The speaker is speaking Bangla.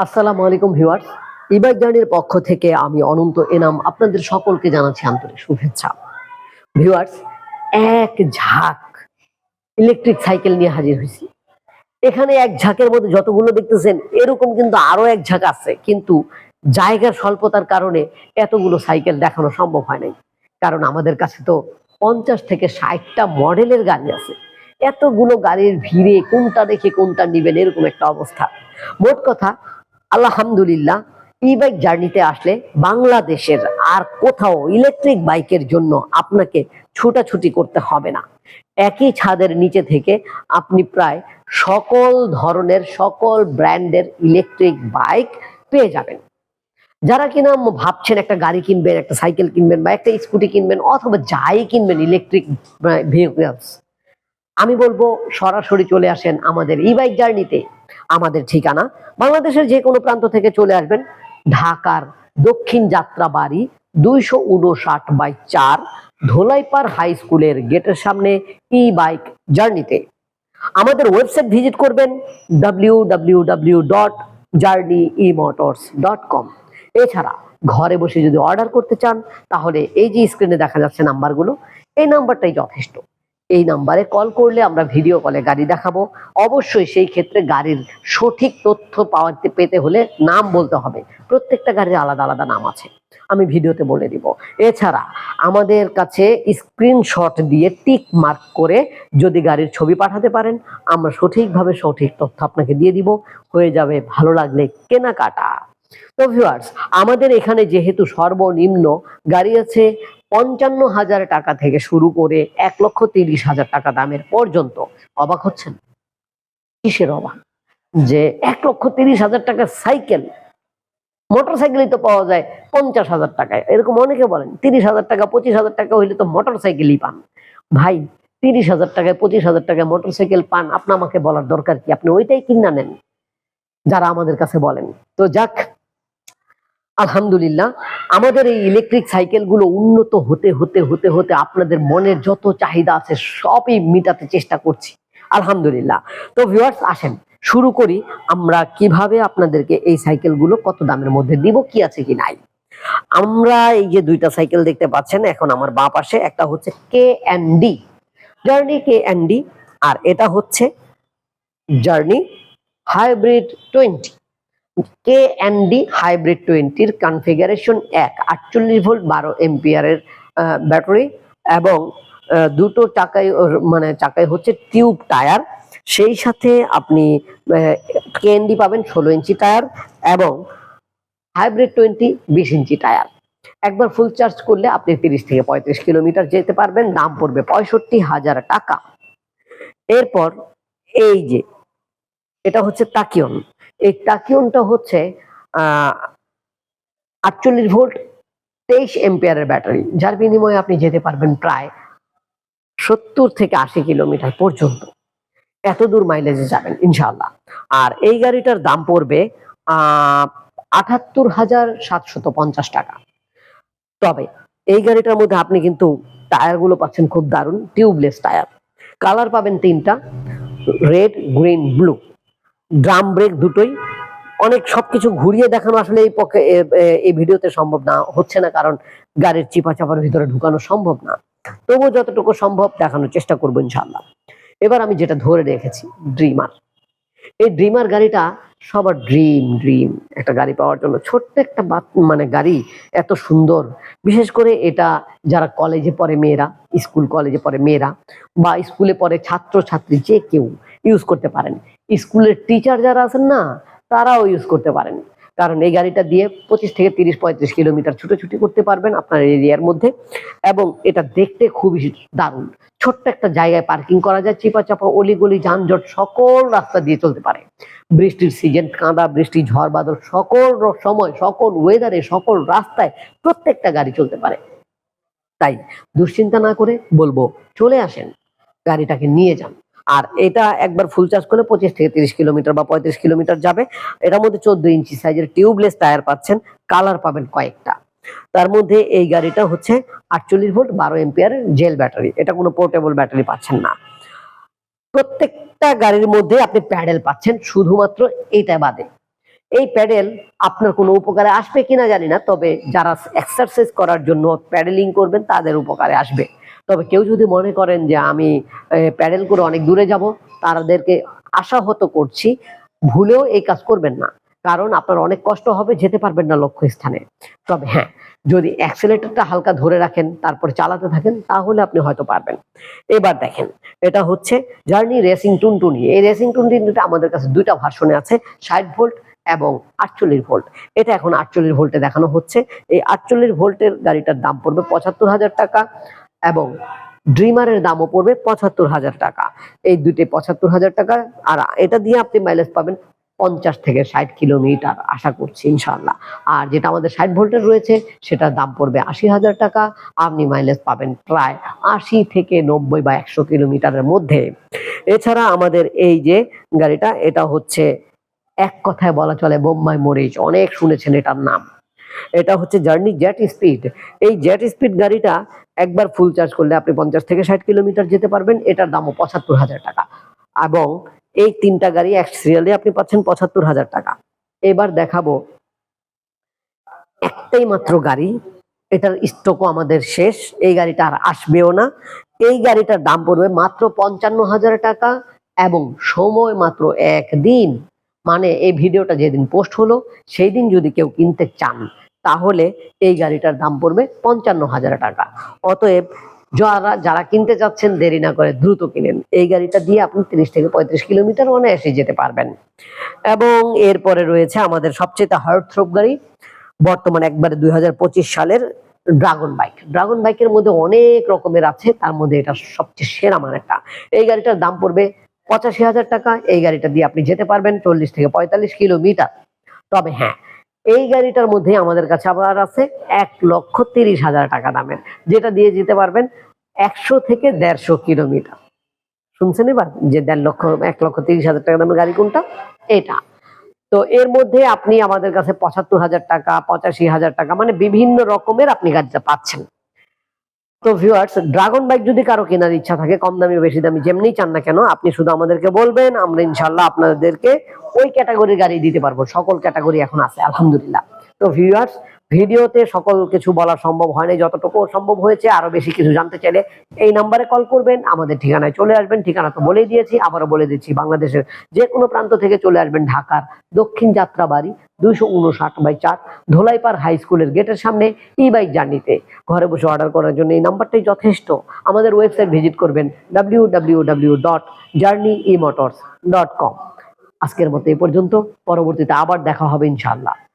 আসসালামু আলাইকুম ভিউয়ার্স। ইবাইক জার্নির পক্ষ থেকে আমি অনন্ত এনাম আপনাদের সকলকে জানাচ্ছি আন্তরিক শুভেচ্ছা। ভিউয়ার্স, এক ঝাঁক ইলেকট্রিক সাইকেল নিয়ে হাজির হয়েছি। এখানে এক ঝাঁকের মধ্যে যতগুলো দেখতেছেন, এরকম কিন্তু আরও এক ঝাঁক আছে। কিন্তু জায়গার স্বল্পতার কারণে এতগুলো সাইকেল দেখানো সম্ভব হয় নাই। কারণ আমাদের কাছে তো পঞ্চাশ থেকে ষাটটা মডেলের গাড়ি আছে। এতগুলো গাড়ির ভিড়ে কোনটা দেখে কোনটা নিবেন, এরকম একটা অবস্থা। মোট কথা আলহামদুলিল্লাহ ই বাইক জার্নিতে আসলে বাংলাদেশের আর কোথাও ইলেকট্রিক বাইকের জন্য আপনাকে ছুটাছুটি করতে হবে না। একই ছাদের নিচে থেকে আপনি প্রায় সকল ধরনের, সকল ব্র্যান্ডের ইলেকট্রিক বাইক পেয়ে যাবেন। যারা কিনা ভাবছেন একটা গাড়ি কিনবেন, একটা সাইকেল কিনবেন বা একটা স্কুটি কিনবেন অথবা যাই কিনবেন ইলেকট্রিক ভেহিকলস আমি বলব সরাসরি চলে আসেন আমাদের ই বাইক জার্নিতে আমাদের ঠিকানা। বাংলাদেশের যে কোনো প্রান্ত থেকে চলে আসবেন। ঢাকার দক্ষিণ যাত্রা বাড়ি দুইশো উনষাট বাই চার ধোলাইপাড় হাই স্কুলের গেটের সামনে ই বাইক জার্নিতে আমাদের ওয়েবসাইট ভিজিট করবেন W W W dot Journey E Motors dot com এছাড়া ঘরে বসে যদি অর্ডার করতে চান, তাহলে এই যে স্ক্রিনে দেখা যাচ্ছে নাম্বারগুলো এই নাম্বারটাই যথেষ্ট। এই নাম্বারে কল করলে আমরা ভিডিও কলে গাড়ি দেখাবো। অবশ্যই সেই ক্ষেত্রে গাড়ির সঠিক তথ্য পাওয়াতে পেতে হলে নাম বলতে হবে। প্রত্যেকটা গাড়ির আলাদা আলাদা নাম আছে। আমি ভিডিওতে বলে দিব। এছাড়া আমাদের কাছে স্ক্রিনশট দিয়ে টিক মার্ক করে যদি গাড়ির ছবি পাঠাতে পারেন, আমরা সঠিকভাবে সঠিক তথ্য আপনাকে দিয়ে দিব। হয়ে যাবে ভালো লাগলে কেনাকাটা। তো ভিউয়ার্স আমাদের এখানে যেহেতু সর্বনিম্ন গাড়ি আছে পঞ্চান্ন হাজার টাকা থেকে শুরু করে এক লক্ষ তিরিশ হাজার টাকা দামের পর্যন্ত অবাক হচ্ছেন। কিসের অবাক? যে এক লক্ষ তিরিশ হাজার টাকার সাইকেল মোটর সাইকেলই তো পাওয়া যায় পঞ্চাশ হাজার টাকায়। এরকম অনেকে বলেন, তিরিশ হাজার টাকা, পঁচিশ হাজার টাকা হইলে তো মোটর সাইকেলই পান। ভাই, তিরিশ হাজার টাকায়, পঁচিশ হাজার টাকায় মোটর সাইকেল পান, আপনি আমাকে বলার দরকার কি? আপনি ওইটাই কিনা নেন, যারা আমাদের কাছে বলেন। তো যাক আলহামদুলিল্লাহ, আমাদের এই ইলেকট্রিক সাইকেলগুলো উন্নত হতে হতে হতে হতে আপনাদের মনের যত চাহিদা আছে সবই মিটাতে চেষ্টা করছি। আলহামদুলিল্লাহ। তো ভিউয়ার্স আসেন, শুরু করি, আমরা কীভাবে আপনাদেরকে এই সাইকেলগুলো কত দামের মধ্যে দিব, কি আছে কি নাই। আমরা এই যে দুইটা সাইকেল দেখতে পাচ্ছেন, এখন আমার বাঁ পাশে, একটা হচ্ছে K N D Journey K N D আর এটা হচ্ছে Journey Hybrid twenty K N D Hybrid টোয়েন্টির কনফিগারেশন এক, আটচল্লিশ ভোল্ট বারো এম্পিয়ারের ব্যাটারি এবং দুটো চাকায় মানে চাকায় হচ্ছে টিউব টায়ার সেই সাথে আপনি কেএনডি পাবেন ষোলো ইঞ্চি টায়ার এবং হাইব্রিড টোয়েন্টি বিশ ইঞ্চি টায়ার একবার ফুল চার্জ করলে আপনি তিরিশ থেকে পঁয়ত্রিশ কিলোমিটার যেতে পারবেন, দাম পড়বে পঁয়ষট্টি হাজার টাকা। এরপর এই যে, এটা হচ্ছে তাকিয়ন এই টাকিয়নটা হচ্ছে আটচল্লিশ ভোল্ট তেইশ এম্পিয়ারের ব্যাটারি, যার বিনিময়ে আপনি যেতে পারবেন প্রায় সত্তর থেকে আশি কিলোমিটার পর্যন্ত। এত দূর মাইলেজে যাবেন ইনশাল্লাহ আর এই গাড়িটার দাম পড়বে আটাত্তর হাজার সাতশত পঞ্চাশ টাকা। তবে এই গাড়িটার মধ্যে আপনি কিন্তু টায়ারগুলো পাচ্ছেন খুব দারুণ টিউবলেস টায়ার। কালার পাবেন তিনটা, red, green, blue. Drum brake দুটোই। অনেক সবকিছু ঘুরিয়ে দেখানো আসলে এই পক্ষে এই ভিডিওতে সম্ভব না। হচ্ছে না, কারণ গাড়ির চিপা চাপার ভিতরে ঢুকানো সম্ভব না। তবুও যতটুকু সম্ভব দেখানোর চেষ্টা করব ইনশাল্লাহ এবার আমি যেটা ধরে রেখেছি ড্রিমার এই ড্রিমার গাড়িটা সবার ড্রিম ড্রিম একটা গাড়ি পাওয়ার জন্য ছোট্ট একটা মানে গাড়ি এত সুন্দর। বিশেষ করে এটা যারা কলেজে পড়ে মেয়েরা স্কুল কলেজে পড়ে মেয়েরা, বা স্কুলে পড়ে ছাত্র ছাত্রী যে কেউ ইউজ করতে পারেন। স্কুলের টিচার যারা আছেন না, তারাও ইউজ করতে পারেন। কারণ এই গাড়িটা দিয়ে পঁচিশ থেকে তিরিশ, পঁয়ত্রিশ কিলোমিটার ছুটোছুটি করতে পারবেন আপনার এরিয়ার মধ্যে এবং এটা দেখতে খুবই দারুণ। ছোট্ট একটা জায়গায় পার্কিং করা যায় চিপা চাপা অলিগলি, যানজট, সকল রাস্তা দিয়ে চলতে পারে। বৃষ্টির সিজন, কাঁদা, বৃষ্টি, ঝড়, বাদল, সকল সময়, সকল ওয়েদারে সকল রাস্তায় প্রত্যেকটা গাড়ি চলতে পারে। তাই দুশ্চিন্তা না করে বলব, চলে আসেন, গাড়িটাকে নিয়ে যান। আর এটা একবার ফুল চার্জ করলে পঁচিশ থেকে তিরিশ কিলোমিটার বা পঁয়ত্রিশ কিলোমিটার যাবে। এটার মধ্যে চোদ্দ ইঞ্চি সাইজের টিউবলেস টায়ার পাচ্ছেন, কালার পাবেন কয়েকটা। তার মধ্যে এই গাড়িটা হচ্ছে আটচল্লিশ ভোল্ট বারো এম্পিয়ার জেল ব্যাটারি, এটা কোনো পোর্টেবল ব্যাটারি পাচ্ছেন না। প্রত্যেকটা গাড়ির মধ্যে আপনি প্যাডেল পাচ্ছেন, শুধুমাত্র এইটা বাদে। এই প্যাডেল আপনার কোনো উপকারে আসবে কিনা জানি না, তবে যারা এক্সারসাইজ করার জন্য প্যাডেলিং করবেন তাদের উপকারে আসবে। তবে কেউ যদি মনে করেন যে আমি প্যাডেল করে অনেক দূরে যাব, তাদেরকে আশাহত করছি, ভুলেও এই কাজ করবেন না। কারণ আপনার অনেক কষ্ট হবে, যেতে পারবেন না লক্ষ্য স্থানে। তবে হ্যাঁ যদি অ্যাক্সিলেটরটা হালকা ধরে রাখেন, তারপরে চালাতে থাকেন, তাহলে আপনি হয়তো পারবেন। এবার দেখেন, এটা হচ্ছে জার্নি রেসিং টুনটুনি। এই রেসিং টুনটুনিটা আমাদের কাছে দুইটা ভার্সনে আছে, ষাট ভোল্ট এবং আটচল্লিশ ভোল্ট। এটা এখন আটচল্লিশ ভোল্টে দেখানো হচ্ছে। এই আটচল্লিশ ভোল্টের গাড়িটার দাম পড়বে পঁচাত্তর হাজার টাকা। এবং ড্রিমারের দামও পড়বে পঁচাত্তর হাজার টাকা। এই দুইটি পঁচাত্তর হাজার টাকা। আর এটা দিয়ে আপনি মাইলেজ পাবেন পঞ্চাশ থেকে ষাট কিলোমিটার, আশা করছি ইনশাল্লাহ আর যেটা আমাদের ষাট ভোল্টের রয়েছে, সেটার দাম পড়বে আশি হাজার টাকা। আপনি মাইলেজ পাবেন প্রায় আশি থেকে নব্বই বা একশো কিলোমিটারের মধ্যে। এছাড়া আমাদের এই যে গাড়িটা, এটা হচ্ছে এক কথায় বলা চলে বোম্বাই মরিচ অনেক শুনেছেন এটার নাম। এটা হচ্ছে জার্নি জেট স্পিড এই জেট স্পিড গাড়িটা একবার ফুল চার্জ করলে আপনি পঞ্চাশ থেকে ষাট কিলোমিটার যেতে পারবেন, এটার দামও পঁচাত্তর হাজার টাকা। এবং এই তিনটা গাড়ি এক সিরিয়ালে আপনি পাচ্ছেন পঁচাত্তর হাজার টাকা। এবার দেখাবো একটাই মাত্র গাড়ি, এটার স্টকও আমাদের শেষ, এই গাড়িটা আর আসবেও না। এই গাড়িটার দাম পড়বে মাত্র পঞ্চান্ন হাজার টাকা এবং সময় মাত্র একদিন। মানে এই ভিডিওটা যেদিন পোস্ট হলো সেই দিন যদি কেউ কিনতে চান তাহলে এই গাড়িটার দাম পড়বে পঞ্চান্ন হাজার টাকা। অতএব যারা যারা কিনতে চাচ্ছেন, দেরি না করে দ্রুত কিনেন। এই গাড়িটা দিয়ে আপনি তিরিশ থেকে পঁয়ত্রিশ কিলোমিটার অনায়াসে যেতে পারবেন। এবং এরপরে রয়েছে আমাদের সবচেয়ে হার্ড থ্রোপ গাড়ি, বর্তমানে একবারে দুই হাজার পঁচিশ সালের ড্রাগন বাইক। ড্রাগন বাইকের মধ্যে অনেক রকমের আছে, তার মধ্যে এটা সবচেয়ে সেরা মানেরটা এই গাড়িটার দাম পড়বে পঁচাশি হাজার টাকা, এই গাড়িটা দিয়ে আপনি যেতে পারবেন চল্লিশ থেকে পঁয়তাল্লিশ কিলোমিটার। তবে হ্যাঁ এই গাড়িটার মধ্যে আমাদের কাছে আবার আছে এক লক্ষ তিরিশ হাজার টাকা দামের, যেটা দিয়ে যেতে পারবেন একশো থেকে দেড়শো কিলোমিটার। শুনছেন এবার যে দেড় লক্ষ, এক লক্ষ তিরিশ হাজার টাকা দামের গাড়ি কোনটা? এটা। তো এর মধ্যে আপনি আমাদের কাছে পঁচাত্তর হাজার টাকা, পঁচাশি হাজার টাকা মানে বিভিন্ন রকমের আপনি গাড়িটা পাচ্ছেন। তো ভিউয়ার্স ড্রাগন বাইক যদি কারও কেনার ইচ্ছা থাকে, কম দামি বেশি দামি, যেমনি চান না কেন, আপনি শুধু আমাদেরকে বলবেন, আমরা ইনশাল্লাহ আপনাদেরকে ওই ক্যাটাগরির গাড়ি দিতে পারব। সকল ক্যাটাগরি এখন আছে, আলহামদুলিল্লাহ। তো ভিউয়ার্স ভিডিওতে সকল কিছু বলা সম্ভব হয়নি। যতটুকু সম্ভব হয়েছে, আরও বেশি কিছু জানতে চাইলে এই নাম্বারে কল করবেন। আমাদের ঠিকানায় চলে আসবেন। ঠিকানা তো বলেই দিয়েছি, আবারও বলে দিচ্ছি, বাংলাদেশের যে কোনো প্রান্ত থেকে চলে আসবেন ঢাকার দক্ষিণ যাত্রাবাড়ি দুইশো উনষাট বাই চার, ধোলাইপাড় হাই স্কুলের গেটের সামনে ই বাইক জার্নিতে ঘরে বসে অর্ডার করার জন্য এই নাম্বারটাই যথেষ্ট। আমাদের ওয়েবসাইট ভিজিট করবেন W W W dot Journey E Motors dot com আজকের মতো এই পর্যন্ত। পরবর্তীতে আবার দেখা হবে ইনশাআল্লাহ।